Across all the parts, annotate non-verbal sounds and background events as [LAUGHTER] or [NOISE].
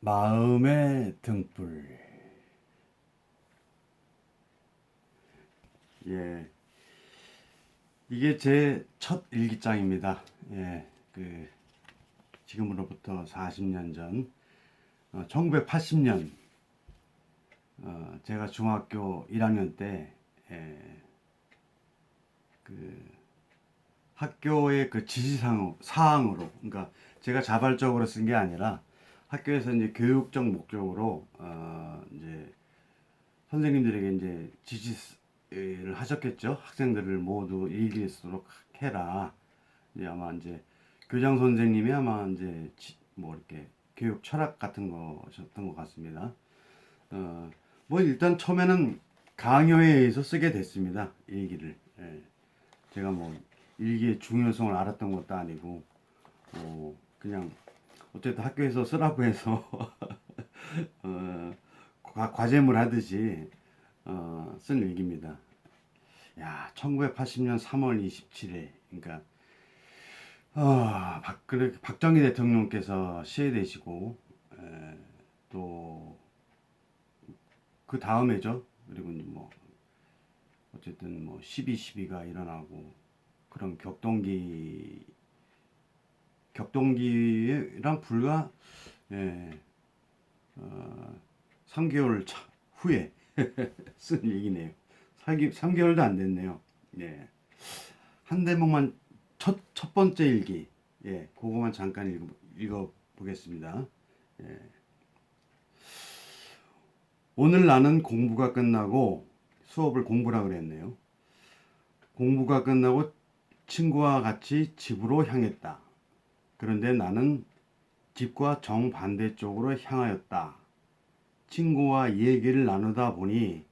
마음의 등불. 예. 이게 제 첫 일기장입니다. 예. 그, 지금으로부터 40년 전, 어, 1980년, 어, 제가 중학교 1학년 때, 예, 그, 학교의 그 지시사항, 사항으로, 그러니까 제가 자발적으로 쓴 게 아니라 학교에서 이제 교육적 목적으로, 어, 이제 선생님들에게 이제 지시를 하셨겠죠. 학생들을 모두 쓰도록 해라. 이제 아마 이제 교장 선생님이 아마 이제 지- 뭐 이렇게 교육 철학 같은 거셨던 것 같습니다. 어, 뭐 일단 처음에는 강요에 의해서 쓰게 됐습니다. 일기를. 예. 제가 뭐 일기의 중요성을 알았던 것도 아니고, 어, 그냥 어쨌든 학교에서 쓰라고 해서 [LAUGHS] 어, 과, 과제물 하듯이 어, 쓴 일기입니다. 야, 1980년 3월 27일, 그러니까 어, 박근혜, 박정희 대통령께서 시해되시고 에, 또그 다음에죠. 그리고 뭐 어쨌든 뭐 12, 12가 일어나고 그런 격동기 격동기랑 불과 예, 어, 3개월 차, 후에 [LAUGHS] 쓴 얘기네요. 3개, 3개월도 안 됐네요. 예. 한 대목만 첫, 첫 번째 일기. 예, 그거만 잠깐 읽어, 읽어 보겠습니다. 예. 오늘 나는 공부가 끝나고 수업을 공부라 그랬네요. 공부가 끝나고 친구와 같이 집으로 향했다. 그런데 나는 집과 정반대쪽으로 향하였다. 친구와 얘기를 나누다 보니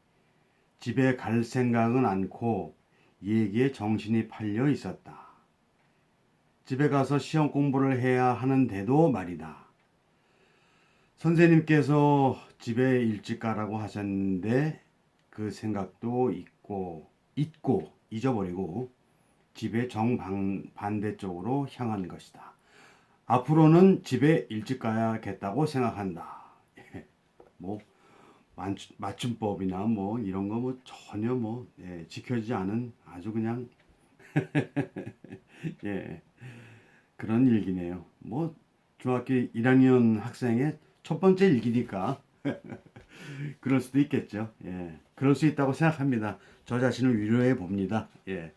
집에 갈 생각은 않고 얘기에 정신이 팔려 있었다. 집에 가서 시험 공부를 해야 하는데도 말이다. 선생님께서 집에 일찍 가라고 하셨는데 그 생각도 잊고 잊고 잊어버리고 집의 정반대쪽으로 향한 것이다. 앞으로는 집에 일찍 가야겠다고 생각한다. [LAUGHS] 예, 뭐 맞춤- 맞춤법이나 뭐 이런 거 뭐 전혀 뭐 예, 지켜지지 않은 아주 그냥 [LAUGHS] 예 그런 일기네요. 뭐 중학교 1학년 학생의 첫 번째 일기니까 [LAUGHS] 그럴 수도 있겠죠. 예, 그럴 수 있다고 생각합니다. 저 자신을 위로해 봅니다. 예,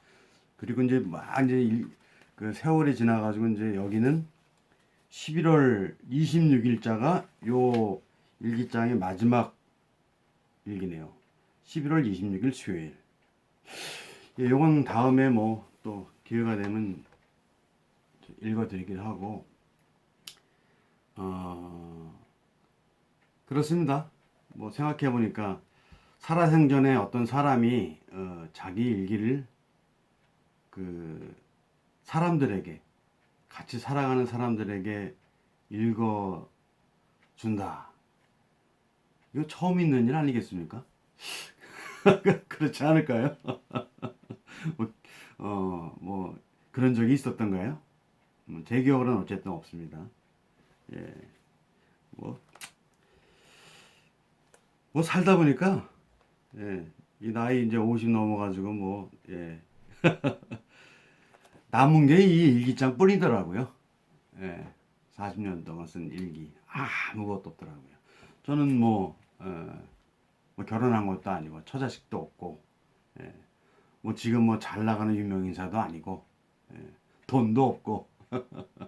그리고 이제 막 이제 일, 그 세월이 지나가지고 이제 여기는 11월 26일자가 요 일기장의 마지막 일기네요. 11월 26일 수요일. 예, 요건 다음에 뭐 또 기회가 되면 읽어드리기도 하고, 어, 그렇습니다. 뭐 생각해보니까 살아생전에 어떤 사람이 어, 자기 일기를 그 사람들에게 같이 살아가는 사람들에게 읽어 준다. 이거 처음 있는 일 아니겠습니까? [LAUGHS] 그렇지 않을까요? [LAUGHS] 뭐, 어, 뭐 그런 적이 있었던가요? 음, 제 기억으로는 어쨌든 없습니다. 예, 뭐, 뭐 살다 보니까 예, 이 나이 이제 50 넘어가지고 뭐 예. [LAUGHS] 남은 게 이 일기장 뿐이더라고요. 예, 40년 동안 쓴 일기 아무것도 없더라고요. 저는 뭐, 어, 뭐 결혼한 것도 아니고 처자식도 없고, 예, 뭐 지금 뭐 잘 나가는 유명 인사도 아니고, 예, 돈도 없고, [LAUGHS]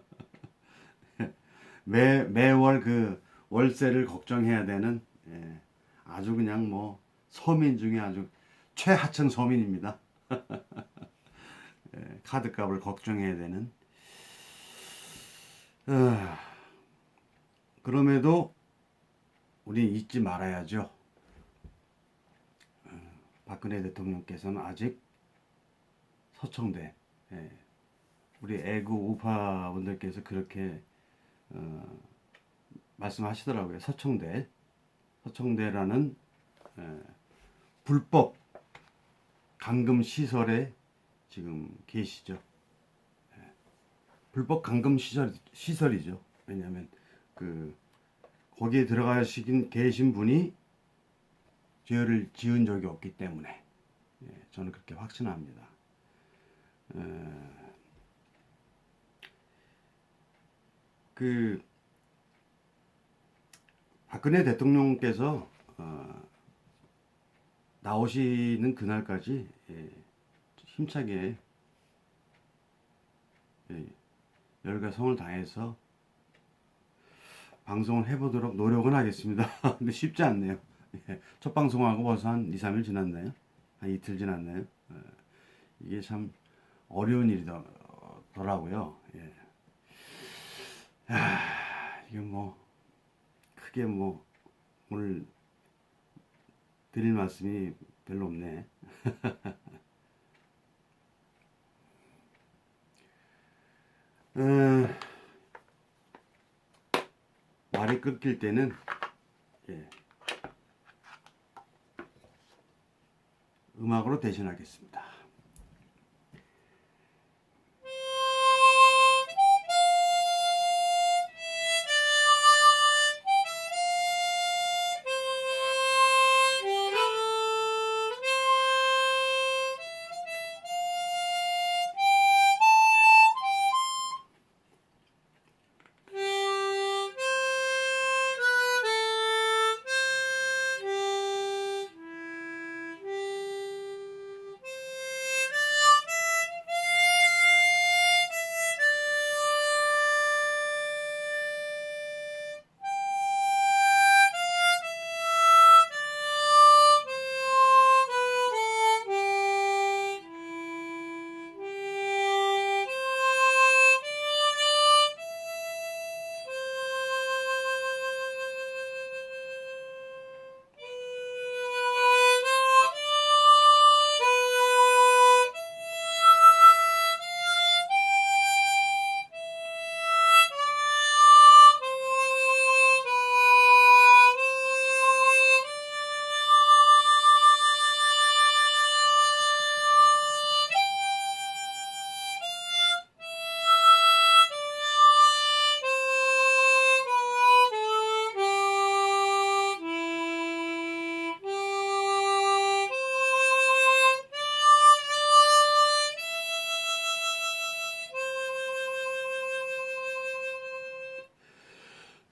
매 매월 그 월세를 걱정해야 되는 예, 아주 그냥 뭐 서민 중에 아주 최하층 서민입니다. [LAUGHS] 예, 카드값을 걱정해야 되는. 어, 그럼에도 우리 잊지 말아야죠. 어, 박근혜 대통령께서는 아직 서청대, 예, 우리 애국 우파분들께서 그렇게 어, 말씀하시더라고요. 서청대, 서청대라는 예, 불법 감금 시설에 지금 계시죠. 예. 불법 감금 시설 시설이죠. 왜냐하면 그 거기에 들어가시긴 계신 분이 죄를 지은 적이 없기 때문에 예, 저는 그렇게 확신합니다. 에, 그 박근혜 대통령께서 어, 나오시는 그날까지 예, 힘차게 예, 열과 성을 다해서 방송을 해보도록 노력은 하겠습니다. [LAUGHS] 근데 쉽지 않네요. 예, 첫 방송하고 벌써 한 2, 3일 지났나요? 한 이틀 지났나요? 예, 이게 참 어려운 일이더라고요. 예. 아, 이게 뭐 크게 뭐 오늘 드릴 말씀이 별로 없네. [LAUGHS] 어, 말이 끊길 때는 예, 음악으로 대신하겠습니다.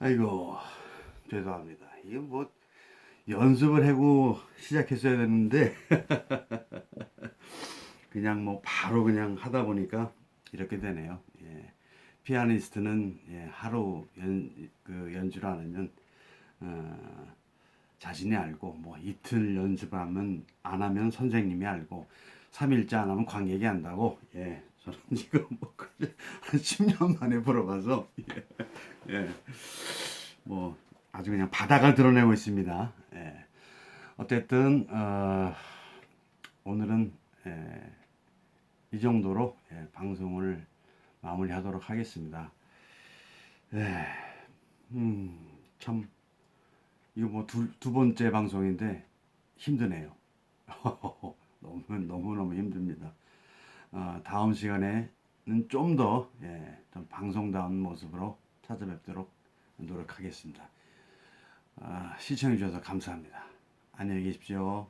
아이고 죄송합니다. 이게 뭐 연습을 하고 시작했어야 됐는데 [LAUGHS] 그냥 뭐 바로 그냥 하다 보니까 이렇게 되네요. 예. 피아니스트는 예, 하루 연, 그 연주를 하면 어, 자신이 알고 뭐 이틀 연습하면 안 하면 선생님이 알고 3일째 안 하면 관객이 안다고 예 저는 지금 뭐한 10년 만에 불어봐서 예, 예. 뭐 아주 그냥 바닥을 드러내고 있습니다 예. 어쨌든 어, 오늘은 예, 이 정도로 예, 방송을 마무리하도록 하겠습니다 예, 음, 참 이거 뭐두 두 번째 방송인데 힘드네요. [LAUGHS] 너무 너무 너무 힘듭니다. 어, 다음 시간에는 좀더 예, 좀 방송다운 모습으로 찾아뵙도록 노력하겠습니다. 아, 시청해 주셔서 감사합니다. 안녕히 계십시오.